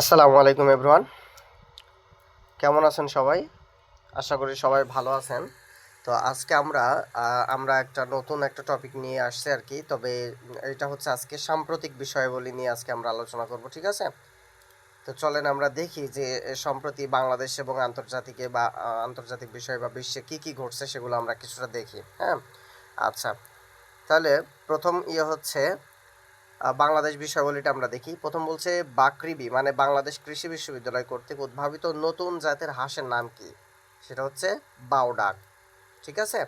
আসসালামু আলাইকুম এভরিওয়ান কেমন আছেন সবাই? আশা করি সবাই ভালো আছেন। তো আজকে আমরা আমরা একটা নতুন একটা টপিক নিয়ে আসছি আর কি। তবে এটা হচ্ছে আজকে সাম্প্রতিক বিষয়াবলী নিয়ে আজকে আমরা আলোচনা করব, ঠিক আছে? তো চলেন আমরা দেখি যে সম্প্রতি বাংলাদেশ এবং আন্তর্জাতিকে বা আন্তর্জাতিক বিষয় বা বিশ্বে কি কি ঘটছে সেগুলো আমরা কিছুটা দেখি হ্যাঁ? আচ্ছা তাহলে প্রথম ইয়ে হচ্ছে বাংলাদেশ বিষয়াবলীটা আমরা দেখি। প্রথম বলছে বাকৃবি মানে বাংলাদেশ কৃষি বিশ্ববিদ্যালয় কর্তৃক উদ্ভাবিত নতুন জাতের হাঁসের নাম কি? সেটা হচ্ছে বাউডাক ঠিক আছে?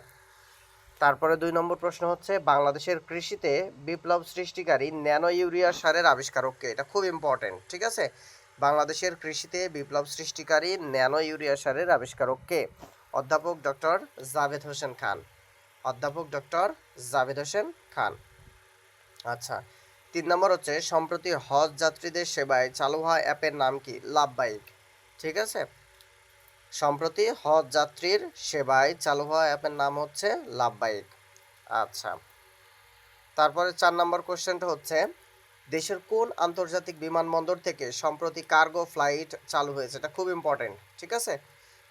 তারপরে দুই নম্বর প্রশ্ন হচ্ছে, বাংলাদেশের কৃষিতে বিপ্লব সৃষ্টিকারী ন্যানো ইউরিয়া সারের আবিষ্কারক কে? এটা খুব ইম্পর্টেন্ট ঠিক আছে? বাংলাদেশের কৃষিতে বিপ্লব সৃষ্টিকারী ন্যানো ইউরিয়া সারের আবিষ্কারক কে? অধ্যাপক ডক্টর জাভেদ হোসেন খান। অধ্যাপক ডক্টর জাভেদ হোসেন খান। আচ্ছা তিন নম্বর হচ্ছে, সম্প্রতি হজ যাত্রীদের সেবায় চালু হওয়া অ্যাপের নাম কি? লাভবাইক ঠিক আছে? সম্প্রতি হজ যাত্রীর সেবায় চালু হওয়া অ্যাপের নাম হচ্ছে লাভবাইক আচ্ছা। তারপরে চার নম্বর কোশ্চেনটা হচ্ছে, দেশের কোন আন্তর্জাতিক বিমানবন্দর থেকে সম্প্রতি কার্গো ফ্লাইট চালু হয়েছে? এটা খুব ইম্পর্টেন্ট ঠিক আছে?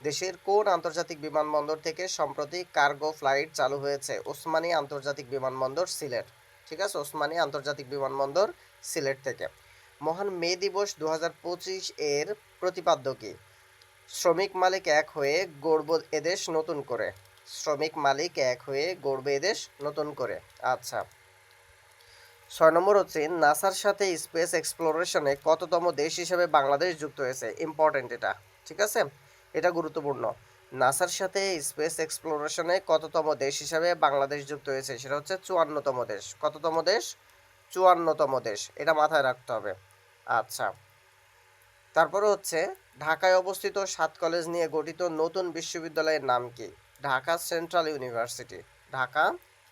দেশের কোন আন্তর্জাতিক বিমানবন্দর থেকে সম্প্রতি কার্গো ফ্লাইট চালু হয়েছে? ওসমানী আন্তর্জাতিক বিমানবন্দর, সিলেট। ঠিক আছে? ওসমানী আন্তর্জাতিক বিমানবন্দর সিলেট থেকে। মহান মে দিবস দু হাজার পঁচিশ এর প্রতিপাদ্য কি? শ্রমিক মালিক এক হয়ে গড়ব এদেশ নতুন করে। শ্রমিক মালিক এক হয়ে গড়বে এদেশ নতুন করে। আচ্ছা। ছয় নম্বর হচ্ছে, নাসার সাথে স্পেস এক্সপ্লোরেশনে কততম দেশ হিসেবে বাংলাদেশ যুক্ত হয়েছে? ইম্পর্টেন্ট এটা। ঠিক আছে? এটা গুরুত্বপূর্ণ। নাসার সাথে স্পেস এক্সপ্লোরেশনে কততম দেশ হিসাবে বাংলাদেশ যুক্ত হয়েছে? সেটা হচ্ছে চুয়ান্নতম দেশ। কততম দেশ? চুয়ান্নতম দেশ। এটা মাথায় রাখতে হবে। আচ্ছা। তারপরে হচ্ছে, ঢাকায় অবস্থিত সাত কলেজ নিয়ে গঠিত নতুন বিশ্ববিদ্যালয়ের নাম কি? Dhaka Central University Dhaka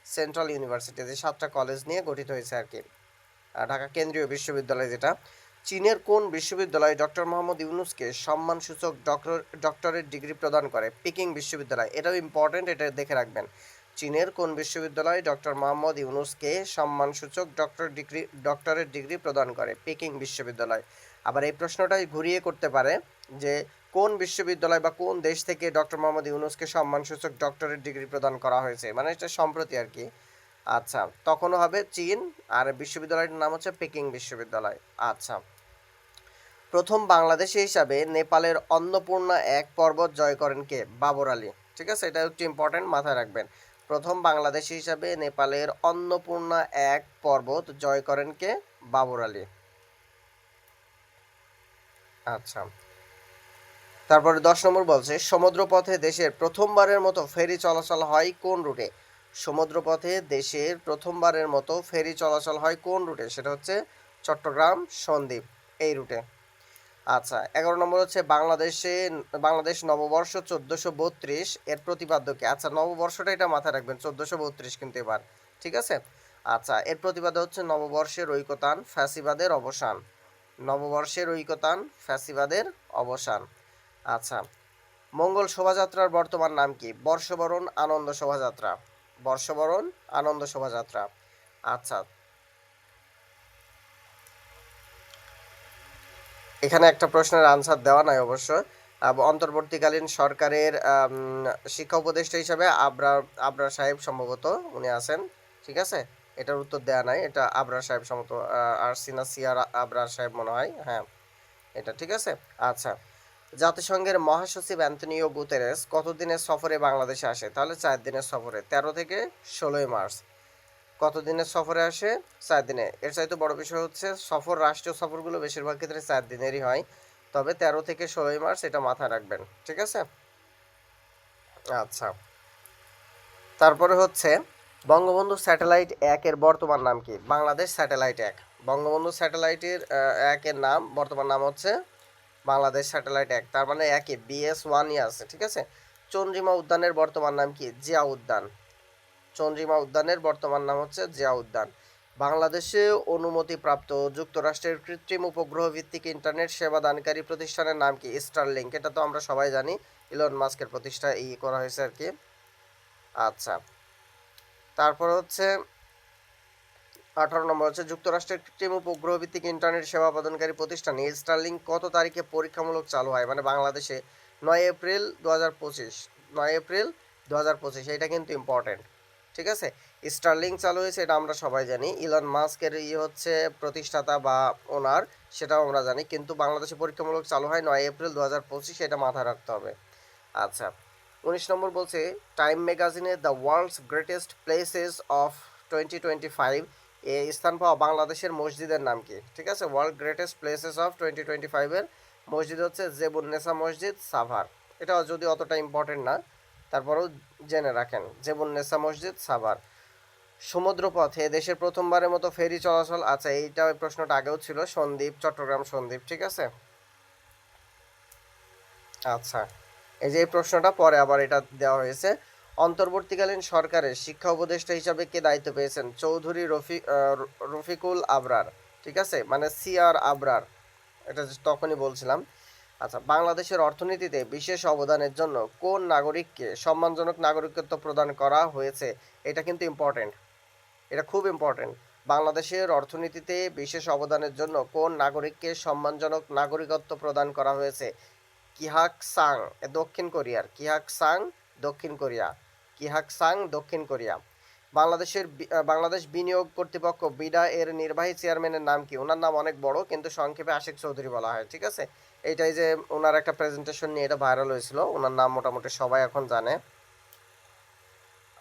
Central University যে সাতটা কলেজ নিয়ে গঠিত হয়েছে আর কি। ঢাকা কেন্দ্রীয় বিশ্ববিদ্যালয় যেটা। চীনের কোন বিশ্ববিদ্যালয় ডক্টর মোহাম্মদ ইউনুসকে সম্মানসূচক ডক্টর, ডক্টরেট ডিগ্রি প্রদান করে? পিকিং বিশ্ববিদ্যালয়। এটাও ইম্পর্টেন্ট এটা দেখে রাখবেন। চীনের কোন বিশ্ববিদ্যালয় ডক্টর মোহাম্মদ ইউনুসকে সম্মানসূচক ডক্টর ডিগ্রি, ডক্টরেট ডিগ্রি প্রদান করে? পিকিং বিশ্ববিদ্যালয়। আবার এই প্রশ্নটাই ঘুরিয়ে করতে পারে যে, কোন বিশ্ববিদ্যালয় বা কোন দেশ থেকে ডক্টর মোহাম্মদ ইউনুসকে সম্মানসূচক ডক্টরেট ডিগ্রি প্রদান করা হয়েছে? মানে এটা সম্প্রতি আর কি। আচ্ছা তখনও হবে চীন, আর বিশ্ববিদ্যালয়টির নাম হচ্ছে পেকিং বিশ্ববিদ্যালয়। আচ্ছা। প্রথম বাংলাদেশি হিসাবে নেপালের অন্নপূর্ণা এক পর্বত জয় করেন কে? বাবর আলী। ঠিক আছে? এটা একটু ইম্পর্টেন্ট মাথায় রাখবেন। প্রথম বাংলাদেশি হিসাবে নেপালের অন্নপূর্ণা এক পর্বত জয় করেন কে? বাবর আলী। আচ্ছা। তারপরে দশ নম্বর বলছে, সমুদ্রপথে দেশের প্রথমবারের মতো ফেরি চলাচল হয় কোন রুটে? সমুদ্রপথে দেশের প্রথমবারের মতো ফেরি চলাচল হয় কোন রুটে? সেটা হচ্ছে চট্টগ্রাম, সন্দ্বীপ, এই রুটে। আচ্ছা এগারো নম্বর হচ্ছে বাংলাদেশে, বাংলাদেশ নববর্ষ চোদ্দোশো বত্রিশ, এর প্রতিপাদ্য কি? আচ্ছা নববর্ষটা এটা মাথায় রাখবেন, চোদ্দোশো বত্রিশ কিন্তু এবার, ঠিক আছে? আচ্ছা এর প্রতিপাদ্য হচ্ছে নববর্ষের ঐকতান ফ্যাসিবাদের অবসান। নববর্ষের ঐকতান ফ্যাসিবাদের অবসান। আচ্ছা মঙ্গল শোভাযাত্রার বর্তমান নাম কি? বর্ষবরণ আনন্দ শোভাযাত্রা। বর্ষবরণ আনন্দ শোভাযাত্রা। আচ্ছা এখানে একটা প্রশ্নের আনসার দেওয়া নাই অবশ্য। অন্তর্বর্তীকালীন সরকারের শিক্ষা উপদেষ্টা হিসাবে আবরার আবরার সাহেব সম্ভবত উনি আছেন, ঠিক আছে? এটার উত্তর দেওয়া নাই, এটা আবরার সাহেব সম্ভবত আর সিনা সিয়ার আবরার সাহেব মনে হয় হ্যাঁ এটা, ঠিক আছে? আচ্ছা জাতিসংঘের মহাসচিব অ্যান্টনিও গুতেরেস কতদিনের সফরে বাংলাদেশে আসে? তাহলে চার দিনের সফরে, তেরো থেকে ষোলোই মার্চ। কতদিনের সফরে আসে? চার দিনে। এর চাইতে বড় বিষয় হচ্ছে, সফর, রাষ্ট্রীয় সফরগুলো বেশিরভাগ ক্ষেত্রে চার দিনেরই হয়। তবে তেরো থেকে ষোলোই মার্চ এটা মাথায় রাখবেন, ঠিক আছে? আচ্ছা। তারপরে হচ্ছে, বঙ্গবন্ধু স্যাটেলাইট একের বর্তমান নাম কি? বাংলাদেশ স্যাটেলাইট এক। বঙ্গবন্ধু স্যাটেলাইটের একের নাম, বর্তমান নাম হচ্ছে বাংলাদেশ স্যাটেলাইট এক। তার মানে একই, বিএস ওয়ানই আছে, ঠিক আছে? চন্দ্রিমা উদ্যানের বর্তমান নাম কি? জিয়া উদ্যান। চন্দ্রিমা উদ্যানের বর্তমান নাম হচ্ছে জিয়া উদ্যান। বাংলাদেশে অনুমতিপ্রাপ্ত যুক্তরাষ্ট্রের কৃত্রিম উপগ্রহ ভিত্তিক ইন্টারনেট সেবা দানকারী প্রতিষ্ঠানের নাম কি? স্টারলিংক। এটা তো আমরা সবাই জানি। ইলন মাস্কের প্রতিষ্ঠা ই করা হয়েছে আর কি। আচ্ছা। তারপর হচ্ছে আঠারো নম্বর হচ্ছে যুক্তরাষ্ট্রের কৃত্রিম উপগ্রহ ভিত্তিক ইন্টারনেট সেবা প্রদানকারী প্রতিষ্ঠান স্টারলিং কত তারিখে পরীক্ষামূলক চালু হয়? মানে বাংলাদেশে নয় এপ্রিল দু হাজার পঁচিশ। নয় এপ্রিল দু হাজার পঁচিশ। এটা কিন্তু ইম্পর্টেন্ট ঠিক আছে? স্টারলিং চালু হয়েছে, এটা আমরা সবাই জানি। ইলন মাস্কের ইয়ে হচ্ছে প্রতিষ্ঠাতা বা ওনার সেটাও আমরা জানি। কিন্তু বাংলাদেশে পরীক্ষামূলক চালু হয় নয় এপ্রিল দু হাজার পঁচিশ, এটা মাথায় রাখতে হবে। আচ্ছা উনিশ নম্বর বলছে Time ম্যাগাজিনে the world's greatest places of twenty twenty five এ স্থান পাওয়া বাংলাদেশের মসজিদের নাম কি? ঠিক আছে world greatest places of twenty twenty ফাইভের মসজিদ হচ্ছে জেবুন্নেসা মসজিদ, সাভার। এটা যদি অতটা ইম্পর্টেন্ট না তারপরেও জেনে রাখেন জেবুন্নেসা মসজিদ, সাভার। সমুদ্রপথে দেশের প্রথমবারের মতো ফেরি চলাচল আছে, এইটা ওই প্রশ্নটা আগেও ছিল সন্দ্বীপ চট্টগ্রাম সন্দ্বীপ ঠিক আছে? আচ্ছা এই যে এই প্রশ্নটা পরে আবার এটা দেওয়া হয়েছে। অন্তর্বর্তীকালীন সরকারের শিক্ষা উপদেষ্টা হিসাবে কে দায়িত্ব পেয়েছেন? চৌধুরী রফি রফিকুল আবরার, ঠিক আছে? মানে সি আর আবরার, এটা তখনই বলছিলাম। আচ্ছা বাংলাদেশের অর্থনীতিতে বিশেষ অবদানের জন্য কোন নাগরিককে সম্মানজনক নাগরিকত্ব প্রদান করা হয়েছে, এটা কিন্তু ইম্পর্টেন্ট এটা খুব ইম্পর্টেন্ট বাংলাদেশের অর্থনীতিতে বিশেষ অবদানের জন্য কোন নাগরিককে সম্মানজনক নাগরিকত্ব প্রদান করা হয়েছে, কিহাক সাং দক্ষিণ কোরিয়ার, কিহাক সাং, দক্ষিণ কোরিয়া, কিহাক সাং, দক্ষিণ কোরিয়া। বাংলাদেশের বাংলাদেশ বিনিয়োগ কর্তৃপক্ষ বিডা এর নির্বাহী চেয়ারম্যানের নাম কি? ওনার নাম অনেক বড়, কিন্তু সংক্ষেপে আশিক চৌধুরী বলা হয়, ঠিক আছে? এইটাই যে ওনার একটা প্রেজেন্টেশন নিয়ে এটা ভাইরাল হয়েছিল, ওনার নাম মোটামুটি সবাই এখন জানে।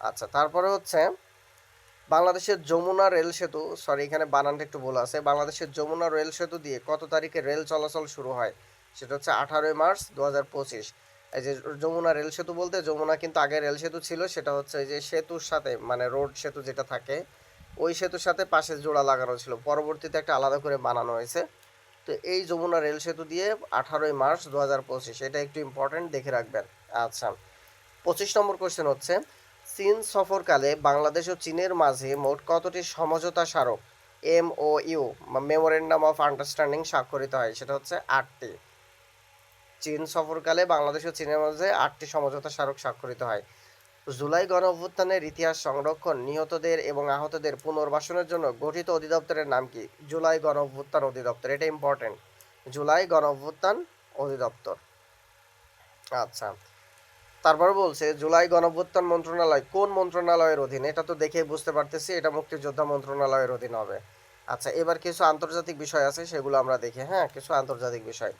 আচ্ছা তারপরে হচ্ছে বাংলাদেশের যমুনা রেল সেতু সরি এখানে বানানটা একটু ভুল আছে। বাংলাদেশের যমুনা রেল সেতু দিয়ে কত তারিখে রেল চলাচল শুরু হয়? সেটা হচ্ছে আঠারোই মার্চ দু হাজার পঁচিশ। এই যে যমুনা রেল সেতু বলতে, যমুনা কিন্তু আগে রেল সেতু ছিল, সেটা হচ্ছে যে সেতুর সাথে মানে রোড সেতু যেটা থাকে, ওই সেতুর সাথে পাশে জোড়া লাগানো ছিল। পরবর্তীতে একটা আলাদা করে বানানো হয়েছে। তো এই যমুনা রেল সেতু দিয়ে আঠারোই মার্চ দু হাজার পঁচিশ, এটা একটু ইম্পর্টেন্ট দেখে রাখবেন। আচ্ছা পঁচিশ নম্বর কোশ্চেন হচ্ছে, চীন সফরকালে বাংলাদেশ ও চীনের মাঝে মোট কতটি সমঝোতা স্মারক? M O U memorandum of understanding স্বাক্ষরিত হয়, সেটা হচ্ছে আটটি। চীন সফরকালে বাংলাদেশ ও চীনের মাঝে আটটি সমঝোতা স্মারক স্বাক্ষরিত হয়। জুলাই গণ অভ্যুত্থানের ইতিহাস সংরক্ষণ, নিহতদের এবং আহতদের পুনর্বাসনের জন্য গঠিত অধিদপ্তরের নাম কি? জুলাই গণ অভ্যুত্থান অধিদপ্তর, এটা ইম্পর্টেন্ট জুলাই গণ অভ্যুত্থান অধিদপ্তর। আচ্ছা তারপর বলছে, জুলাই গণঅভ্যুত্থান মন্ত্রণালয় কোন মন্ত্রণালয়ের অধীনে? এটা তো দেখে বুঝতে পারতেছি, এটা মুক্তিযোদ্ধা মন্ত্রণালয়ের অধীন হবে। আচ্ছা এবার কিছু আন্তর্জাতিক বিষয় আছে, সেগুলো আমরা দেখি। হ্যাঁ কিছু আন্তর্জাতিক বিষয়।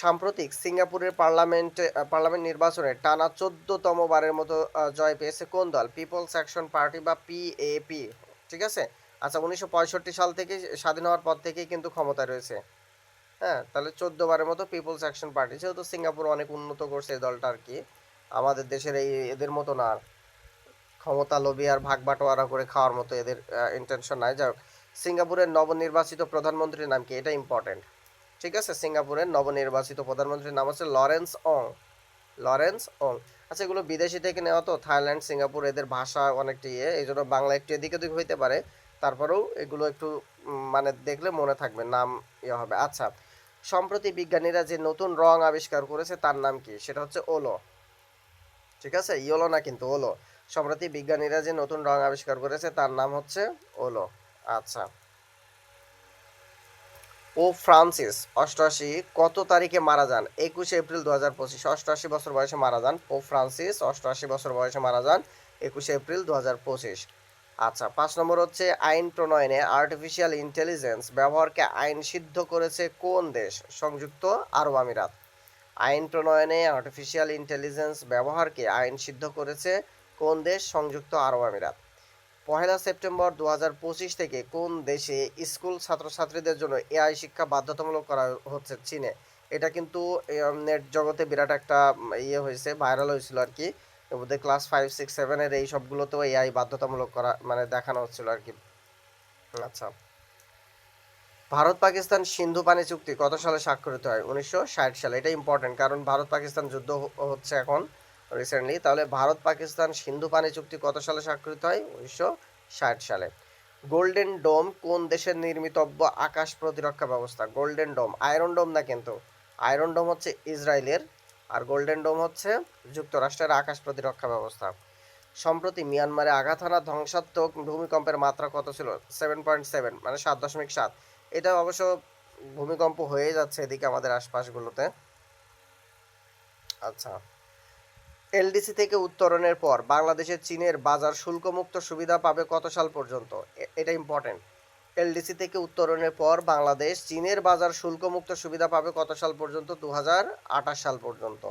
সাম্প্রতিক সিঙ্গাপুরের পার্লামেন্টে পার্লামেন্ট নির্বাচনে টানা চোদ্দতম বারের মতো জয় পেয়েছে কোন দল? পিপলস অ্যাকশন পার্টি বা পিএপি ঠিক আছে? আচ্ছা উনিশশো পঁয়ষট্টি সাল থেকে স্বাধীন হওয়ার পর থেকেই কিন্তু ক্ষমতায় রয়েছে। হ্যাঁ তাহলে বারের মতো পিপলস অ্যাকশন পার্টি যেহেতু সিঙ্গাপুর অনেক উন্নত করছে এই দলটা আর কি, আমাদের দেশের এই, এদের মতো না ক্ষমতা লোভী আর ভাগ বাটোয়ারা করে খাওয়ার মতো এদের ইন্টেনশন নাই। যাই হোক, সিঙ্গাপুরের নবনির্বাচিত প্রধানমন্ত্রীর নাম কি? এটা ইম্পর্টেন্ট ঠিক আছে, সিঙ্গাপুরের নবনির্বাচিত প্রধানমন্ত্রীর নাম হচ্ছে লরেন্স অং লরেন্স অং। আচ্ছা এগুলো বিদেশি থেকে নেওয়া তো, থাইল্যান্ড, সিঙ্গাপুর, এদের ভাষা অনেকটা ইয়ে এই জন্য বাংলা একটু এদিকে ওদিক হইতে পারে। তারপরেও এগুলো একটু মানে দেখলে মনে থাকবে, নাম ইয়ে হবে। আচ্ছা সম্প্রতি বিজ্ঞানীরা যে নতুন রং আবিষ্কার করেছে, তার নাম কি? সেটা হচ্ছে ওলো। ঠিক আছে, ইয়োলো না কিন্তু ওলো। সম্প্রতি বিজ্ঞানীরা যে নতুন রং আবিষ্কার করেছে, তার নাম হচ্ছে ওলো। আচ্ছা। ও ফ্রান্সিস, অষ্টআশি, কত তারিখে মারা যান? একুশে এপ্রিল দু হাজার পঁচিশ, অষ্টআশি বছর বয়সে মারা যান ও ফ্রান্সিস, অষ্টআশি বছর বয়সে মারা যান একুশে এপ্রিল দু হাজার পঁচিশ। আচ্ছা পাঁচ নম্বর হচ্ছে আইন প্রণয়নে আর্টিফিশিয়াল ইন্টেলিজেন্স ব্যবহারকে আইন সিদ্ধ করেছে কোন দেশ? সংযুক্ত আরব আমিরাত। আইন প্রণয়নে আর্টিফিশিয়াল ইন্টেলিজেন্স ব্যবহারকে আইন সিদ্ধ করেছে কোন দেশ? সংযুক্ত আরব আমিরাত। পহেলা সেপ্টেম্বর দু থেকে কোন দেশে স্কুল ছাত্রছাত্রীদের জন্য এআই শিক্ষা বাধ্যতামূলক করা হচ্ছে? চীনে। এটা কিন্তু নেট জগতে বিরাট একটা ইয়ে হয়েছে, ভাইরাল হয়েছিল আর কি। মধ্যে ক্লাস ফাইভ, সিক্স সেভেনের এই সবগুলোতেও এআই বাধ্যতামূলক করা মানে দেখানো হচ্ছিল আর কি। আচ্ছা। ভারত পাকিস্তান সিন্ধু পানি চুক্তি কত সালে স্বাক্ষরিত হয়? উনিশশো ষাট সালে। এটা ইম্পর্টেন্ট কারণ ভারত পাকিস্তান যুদ্ধ হচ্ছে এখন। রিসেন্টলি তাহলে ভারত পাকিস্তান সিন্ধু পানি চুক্তি কত সালে স্বাক্ষরিত হয়? উনিশশো ষাট সালে। গোল্ডেন ডোম কোন দেশের নির্মিতব্য আকাশ প্রতিরক্ষা ব্যবস্থা? গোল্ডেন ডোম আয়রন ডোম না কিন্তু? আয়রন ডোম হচ্ছে ইসরায়েলের, আর গোল্ডেন ডোম হচ্ছে যুক্তরাষ্ট্রের আকাশ প্রতিরক্ষা ব্যবস্থা। সম্প্রতি মিয়ানমারে আঘাত হানা ধ্বংসাত্মক ভূমিকম্পের মাত্রা কত ছিল? সেভেন পয়েন্ট সেভেন মানে সাত দশমিক সাত। এটা অবশ্য ভূমিকম্প হয়ে যাচ্ছে এদিকে আমাদের আশপাশগুলোতে। আচ্ছা। এলডিসি থেকে উত্তরণের পর বাংলাদেশের চীনের বাজার শুল্কমুক্ত সুবিধা পাবে কত সাল পর্যন্ত? এটা ইম্পর্টেন্ট এলডিসি থেকে উত্তরণের পর বাংলাদেশ চীনের বাজার শুল্কমুক্ত সুবিধা পাবে কত সাল পর্যন্ত? দু হাজার আঠাশ সাল পর্যন্ত।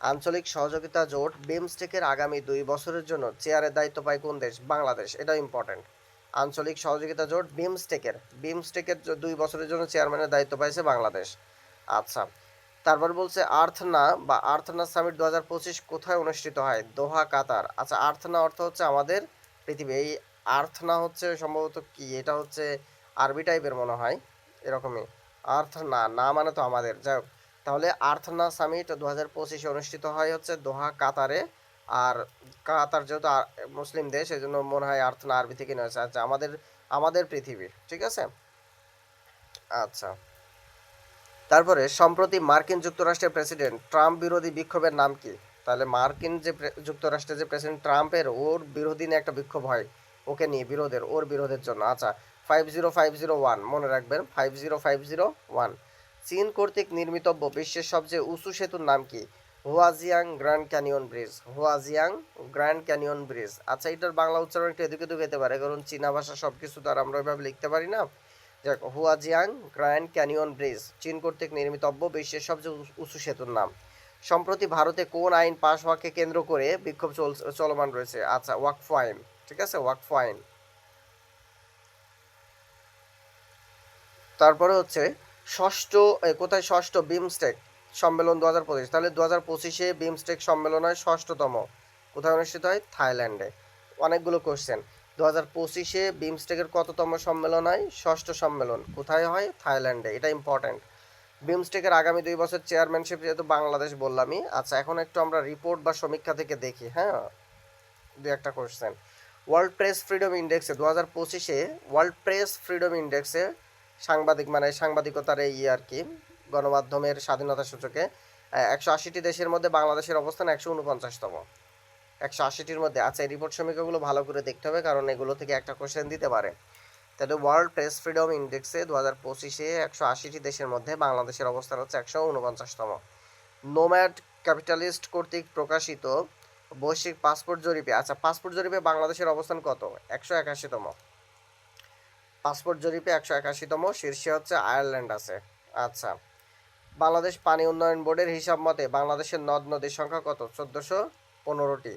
আঞ্চলিক সহযোগিতা জোট বিমস্টেকের আগামী দুই বছরের জন্য চেয়ারের দায়িত্ব পায় কোন দেশ? বাংলাদেশ। এটা ইম্পর্টেন্ট আঞ্চলিক সহযোগিতা জোট বিমস্টেকের। বিমস্টেকের দুই বছরের জন্য চেয়ারম্যানের দায়িত্ব পাইছে বাংলাদেশ। আচ্ছা তারপর বলছে আর্থনা বা আর্থনা সামিট দু কোথায় অনুষ্ঠিত হয়? দোহা, কাতার। আচ্ছা আর্থনা অর্থ হচ্ছে আমাদের পৃথিবী। এই আর্থনা হচ্ছে সম্ভবত কি? এটা হচ্ছে আরবি টাইপের মনে হয়, এরকমই। আর্থনা, না মানে তো আমাদের। যাই হোক, তাহলে আর্থনা সামিট দু হাজার পঁচিশে অনুষ্ঠিত হয় হচ্ছে দোহা, কাতারে। আর কাতার যেহেতু মুসলিম দেশ, এই জন্য মনে হয় আর্থনা আরবি থেকে নিয়েছে আচ্ছা আমাদের আমাদের পৃথিবী ঠিক আছে? আচ্ছা। তারপরে, সম্প্রতি মার্কিন যুক্তরাষ্ট্রের প্রেসিডেন্ট ট্রাম্প বিরোধী বিক্ষোভের নাম কি? তাহলে মার্কিন যে যুক্তরাষ্ট্রের যে প্রেসিডেন্ট ট্রাম্পের, ওর বিরোধী নিয়ে একটা বিক্ষোভ হয়। ওকে নিয়ে বিরোধের, ওর বিরোধের জন্য। আচ্ছা five zero five zero one মনে রাখবেন five zero five zero one চীন কর্তৃক নির্মিতব্য বিশ্বের সবচেয়ে উঁচু সেতুর নাম কি? Huajiang Grand Canyon Bridge. Huajiang Grand Canyon Bridge. আচ্ছা এটার বাংলা উচ্চারণ একটু এদিকে ওদিকে হতে পারে, কারণ চীনা ভাষা সব কিছু তো আর আমরা ওইভাবে লিখতে পারি না। যাক, হুয়াজিয়াং গ্র্যান্ড ক্যানিয়ন ব্রিজ, চীন কর্তৃক নির্মিতব্য বিশ্বের সবচেয়ে উঁচু- সেতুর নাম। সম্প্রতি ভারতে কোন আইন পাশ হওয়াকে কেন্দ্র করে বিক্ষোভ চল চলমান রয়েছে। আচ্ছা ওয়াকফ আইন, ঠিক আছে? ওয়াকফ আইন। তারপরে হচ্ছে, ষষ্ঠ কোথায় ষষ্ঠ? বিমস্টেক সম্মেলন দু হাজার পঁচিশ। তাহলে দু হাজার পঁচিশে বিমস্টেক সম্মেলন হয় ষষ্ঠতম। কোথায় অনুষ্ঠিত হয়? থাইল্যান্ডে। অনেকগুলো কোশ্চেন দু হাজার পঁচিশে বিমস্টেকের কততম সম্মেলন হয় ষষ্ঠ সম্মেলন? কোথায় হয়? থাইল্যান্ডে। এটা ইম্পর্ট্যান্ট বিমস্টেকের আগামী দুই বছর চেয়ারম্যানশিপ যেহেতু বাংলাদেশ বললামই আচ্ছা এখন একটু আমরা রিপোর্ট বা সমীক্ষা থেকে দেখি হ্যাঁ? দু একটা কোশ্চেন ওয়ার্ল্ড প্রেস ফ্রিডম ইন্ডেক্সে দু হাজার পঁচিশে ওয়ার্ল্ড প্রেস ফ্রিডম ইন্ডেক্সে সাংবাদিক মানে সাংবাদিকতার এই আর কি, গণমাধ্যমের স্বাধীনতা সূচকে একশো আশিটি দেশের মধ্যে বাংলাদেশের অবস্থান একশো উনপঞ্চাশতম। একশো আশিটির মধ্যে। আচ্ছা এই রিপোর্ট সমীক্ষাগুলো ভালো করে দেখতে হবে, কারণ এগুলো থেকে একটা কোশ্চেন দিতে পারে। তাহলে ওয়ার্ল্ড প্রেস ফ্রিডম ইন্ডেক্সে দু হাজার পঁচিশে একশো আশিটি দেশের মধ্যে বাংলাদেশের অবস্থান হচ্ছে একশো উনপঞ্চাশতম। নোম্যাড ক্যাপিটালিস্ট কর্তৃক প্রকাশিত বৈশ্বিক পাসপোর্ট জরিপে আচ্ছা পাসপোর্ট জরিপে বাংলাদেশের অবস্থান কত? একশো একাশিতম। পাসপোর্ট জরিপে একশো একাশিতম, শীর্ষে হচ্ছে আয়ারল্যান্ড আছে। আচ্ছা বাংলাদেশ পানি উন্নয়ন বোর্ডের হিসাব মতে বাংলাদেশের নদ নদীর সংখ্যা কত? চোদ্দোশো। পনেরোটি।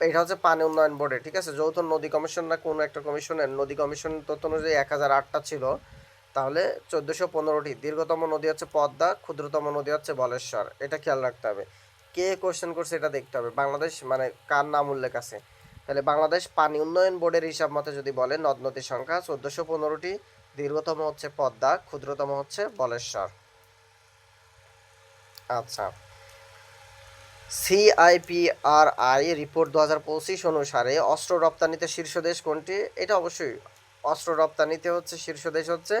এটা হচ্ছে পানি উন্নয়ন বোর্ডে, ঠিক আছে? যৌথ নদী কমিশন না কোনো একটা কমিশনের, নদী কমিশন তথ্য অনুযায়ী এক হাজার আটটা ছিল, তাহলে চোদ্দোশো পনেরোটি। দীর্ঘতম নদী হচ্ছে পদ্মা, ক্ষুদ্রতম নদী হচ্ছে বলেশ্বর। এটা খেয়াল রাখতে হবে। কে কোশ্চেন করছে এটা দেখতে হবে। বাংলাদেশ মানে কার নাম উল্লেখ আছে? তাহলে বাংলাদেশ পানি উন্নয়ন বোর্ডের হিসাব মতে যদি বলে, নদ নদীর সংখ্যা চোদ্দোশো পনেরোটি, দীর্ঘতম হচ্ছে পদ্মা, ক্ষুদ্রতম হচ্ছে বলেশ্বর। আচ্ছা। সিআইপিআরআই রিপোর্ট দু হাজার পঁচিশ অনুসারে অস্ত্র রপ্তানিতে শীর্ষ দেশ কোনটি? এটা অবশ্যই অস্ত্র রপ্তানিতে হচ্ছে, শীর্ষ দেশ হচ্ছে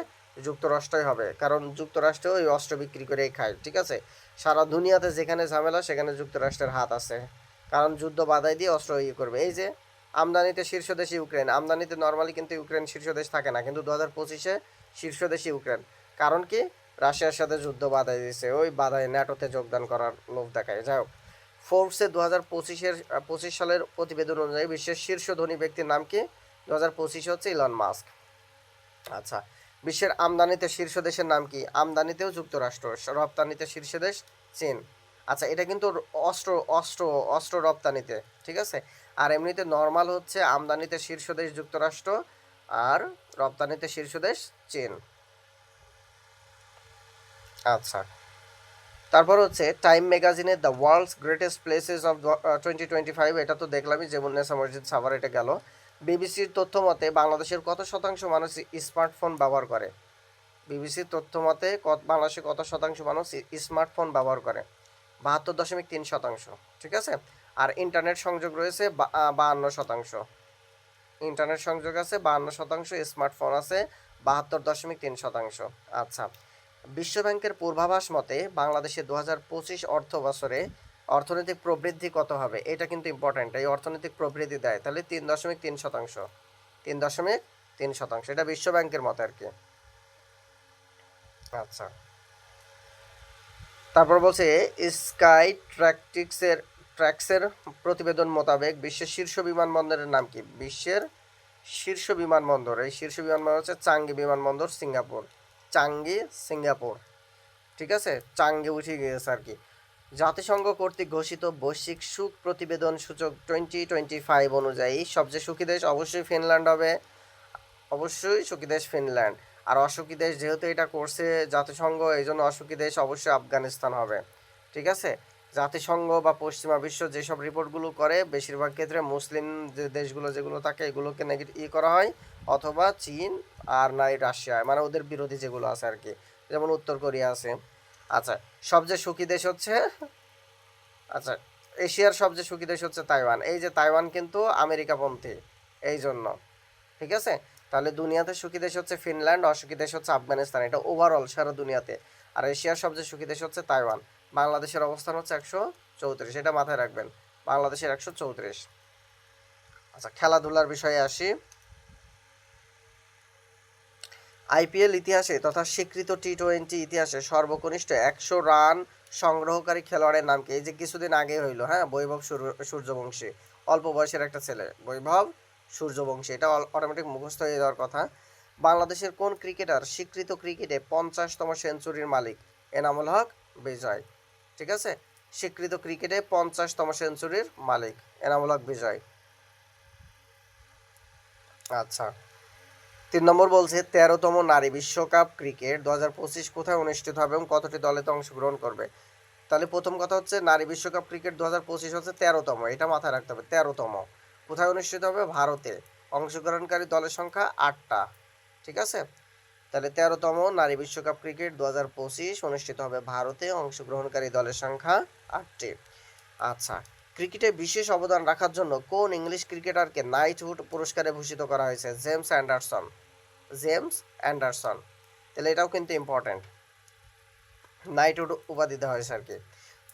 যুক্তরাষ্ট্রই হবে। কারণ যুক্তরাষ্ট্র ওই অস্ত্র বিক্রি করেই খায়, ঠিক আছে? সারা দুনিয়াতে যেখানে ঝামেলা, সেখানে যুক্তরাষ্ট্রের হাত আছে। কারণ যুদ্ধ বাধাই দিয়ে অস্ত্র ইয়ে করবে। এই যে আমদানিতে শীর্ষ দেশ ইউক্রেন, আমদানিতে নর্মালি কিন্তু ইউক্রেন শীর্ষ দেশ থাকে না, কিন্তু দু হাজার পঁচিশে শীর্ষ দেশ ইউক্রেন। কারণ কি? রাশিয়ার সাথে যুদ্ধ বাধাই দিয়েছে, ওই বাধায় ন্যাটোতে যোগদান করার লোভ দেখায়। যাই হোক ফোর্বসে দু হাজার পঁচিশের পঁচিশ সালের প্রতিবেদন অনুযায়ী বিশ্বের শীর্ষ ধনী ব্যক্তির নাম কি? দু হাজার পঁচিশে হচ্ছে ইলন মাস্ক। আচ্ছা বিশ্বের আমদানিতে শীর্ষ দেশের নাম কি? আমদানিতেও যুক্তরাষ্ট্র, রপ্তানিতে শীর্ষ দেশ চীন। আচ্ছা এটা কিন্তু অস্ত্র অস্ত্র অস্ত্র রপ্তানিতে, ঠিক আছে? আর এমনিতে নর্মাল হচ্ছে আমদানিতে শীর্ষ দেশ যুক্তরাষ্ট্র আর রপ্তানিতে শীর্ষ দেশ চীন। আচ্ছা তারপর হচ্ছে Time ম্যাগাজিনে the world's greatest places of twenty twenty five এটা তো দেখলামই যেমন নেশা মসজিদ সাভার এটা গেল। বিবিসির তথ্য মতে বাংলাদেশের কত শতাংশ মানুষ স্মার্টফোন ব্যবহার করে? বিবিসির তথ্য মতে কত বাংলাদেশে কত শতাংশ মানুষ স্মার্টফোন ব্যবহার করে? বাহাত্তর দশমিক তিন শতাংশ, ঠিক আছে? আর ইন্টারনেট সংযোগ রয়েছে বাহান্ন শতাংশ। ইন্টারনেট সংযোগ আছে, বাহান্ন শতাংশ স্মার্টফোন আছে, বাহাত্তর দশমিক তিন শতাংশ। আচ্ছা বিশ্বব্যাংকের পূর্বাভাস মতে, বাংলাদেশে দু হাজার পঁচিশ অর্থ বছরে অর্থনৈতিক প্রবৃদ্ধি কত হবে? এটা কিন্তু ইম্পর্ট্যান্ট এই অর্থনৈতিক প্রবৃদ্ধি দেয়, তাহলে তিন দশমিক তিন শতাংশ। তিন দশমিক তিন শতাংশ। এটা বিশ্ব ব্যাংকের মতো আর কি। আচ্ছা। তারপর বলছে স্কাই ট্র্যাকটিক্সের ট্র্যাক্সের প্রতিবেদন মোতাবেক বিশ্বের শীর্ষ বিমানবন্দরের নাম কি? বিশ্বের শীর্ষ বিমানবন্দর। এই শীর্ষ বিমানবন্দর হচ্ছে চাঙ্গি বিমানবন্দর, সিঙ্গাপুর। চাঙ্গি, সিঙ্গাপুর। ঠিক আছে? চাঙ্গে উঠে গিয়েছে আর কি। জাতিসংঘ কর্তৃক ঘোষিত বৈশ্বিক সুখ প্রতিবেদন সূচক টোয়েন্টি টোয়েন্টি ফাইভ অনুযায়ী সবচেয়ে সুখী দেশ অবশ্যই ফিনল্যান্ড হবে। অবশ্যই সুখী দেশ ফিনল্যান্ড। আর অসুখী দেশ যেহেতু এটা করছে জাতিসংঘ এই জন্য অসুখী দেশ অবশ্যই আফগানিস্তান হবে। ঠিক আছে? জাতিসংঘ বা পশ্চিমা বিশ্ব যেসব রিপোর্টগুলো করে, বেশিরভাগ ক্ষেত্রে মুসলিম যে দেশগুলো যেগুলো থাকে, এগুলোকে নেগেটিভ ই করা হয়, অথবা চীন আর নাই রাশিয়া মানে ওদের বিরোধী যেগুলো আছে আর কি। যেমন উত্তর কোরিয়া আছে। আচ্ছা সবচেয়ে সুখী দেশ হচ্ছে আচ্ছা এশিয়ার সবচেয়ে সুখী দেশ হচ্ছে তাইওয়ান। এই যে তাইওয়ান কিন্তু আমেরিকাপন্থী এই জন্য ঠিক আছে? তাহলে দুনিয়াতে সুখী দেশ হচ্ছে ফিনল্যান্ড, অসুখী দেশ হচ্ছে আফগানিস্তান, এটা ওভারঅল সারা দুনিয়াতে। আর এশিয়ার সবচেয়ে সুখী দেশ হচ্ছে তাইওয়ান। বাংলাদেশের অবস্থান হচ্ছে একশো চৌত্রিশ, এটা মাথায় রাখবেন। বাংলাদেশের একশো চৌত্রিশ। আচ্ছা খেলাধুলার বিষয়ে আসি। আইপিএল ইতিহাসে তথা স্বীকৃত টি টোয়েন্টি ইতিহাসে সর্বকনিষ্ঠ একশো রান সংগ্রহকারী খেলোয়াড়ের নাম কি? এই যে কিছুদিন আগে হইল হ্যাঁ? বৈভব সূর্য- সূর্যবংশী। অল্প বয়সের একটা ছেলে, বৈভব সূর্যবংশী। এটা অটোমেটিক মুখস্থ হয়ে যাওয়ার কথা। বাংলাদেশের কোন ক্রিকেটার স্বীকৃত ক্রিকেটে পঞ্চাশতম সেঞ্চুরির মালিক? এনামুল হক, বিজয়। ঠিক আছে? স্বীকৃত ক্রিকেটে পঞ্চাশতম সেঞ্চুরির মালিক, এনামুল হক বিজয়। আচ্ছা। তিন নম্বর বলছে, তেরোতম নারী বিশ্বকাপ ক্রিকেট দু হাজার পঁচিশ কোথায় অনুষ্ঠিত হবে এবং কতটি দলেতে অংশগ্রহণ করবে? তাহলে প্রথম কথা হচ্ছে, নারী বিশ্বকাপ ক্রিকেট দু হাজার পঁচিশ হচ্ছে তেরোতম, এটা মাথায় রাখতে হবে, তেরোতম। কোথায় অনুষ্ঠিত হবে? ভারতে। অংশগ্রহণকারী দলের সংখ্যা আটটা, ঠিক আছে? তাহলে তেরোতম নারী বিশ্বকাপ ক্রিকেট দু হাজার পঁচিশ অনুষ্ঠিত হবে ভারতে, অংশগ্রহণকারী দলের সংখ্যা আটটি। আচ্ছা ক্রিকেটে বিশেষ অবদান রাখার জন্য কোন ইংলিশ ক্রিকেটারকে নাইটহুড পুরস্কারে ভূষিত করা হয়েছে? James Anderson. James Anderson. তাহলে এটাও কিন্তু ইম্পর্ট্যান্ট নাইটহুড উপাধি দেওয়া হয়েছে আর কি।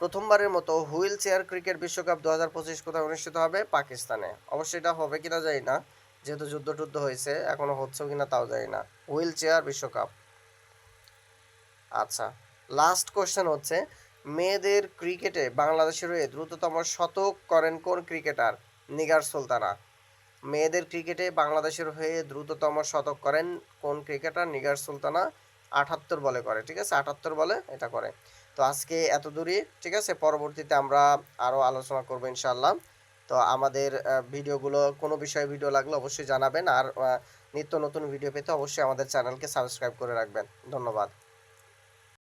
প্রথমবারের মতো হুইল চেয়ার ক্রিকেট বিশ্বকাপ দু হাজার পঁচিশ কোথায় অনুষ্ঠিত হবে? পাকিস্তানে। অবশ্যই এটা হবে কিনা জানি না। যেহেতু যুদ্ধ টুদ্ধ হয়েছে, এখনও হচ্ছেও কিনা তাও জানি না। হুইল চেয়ার বিশ্বকাপ। আচ্ছা লাস্ট কোশ্চেন হচ্ছে, মেয়েদের ক্রিকেটে বাংলাদেশের হয়ে দ্রুততম শতক করেন কোন ক্রিকেটার? নিগার সুলতানা। মেয়েদের ক্রিকেটে বাংলাদেশের হয়ে দ্রুততম শতক করেন কোন ক্রিকেটার? নিগার সুলতানা আটাত্তর বলে করে, ঠিক আছে? আটাত্তর বলে এটা করে। তো আজকে এত দূরই, ঠিক আছে? পরবর্তীতে আমরা আরও আলোচনা করব ইনশাল্লাহ তো আমাদের ভিডিওগুলো, কোনো বিষয়ে ভিডিও লাগলে অবশ্যই জানাবেন। আর নিত্য নতুন ভিডিও পেতে অবশ্যই আমাদের চ্যানেলকে সাবস্ক্রাইব করে রাখবেন। ধন্যবাদ।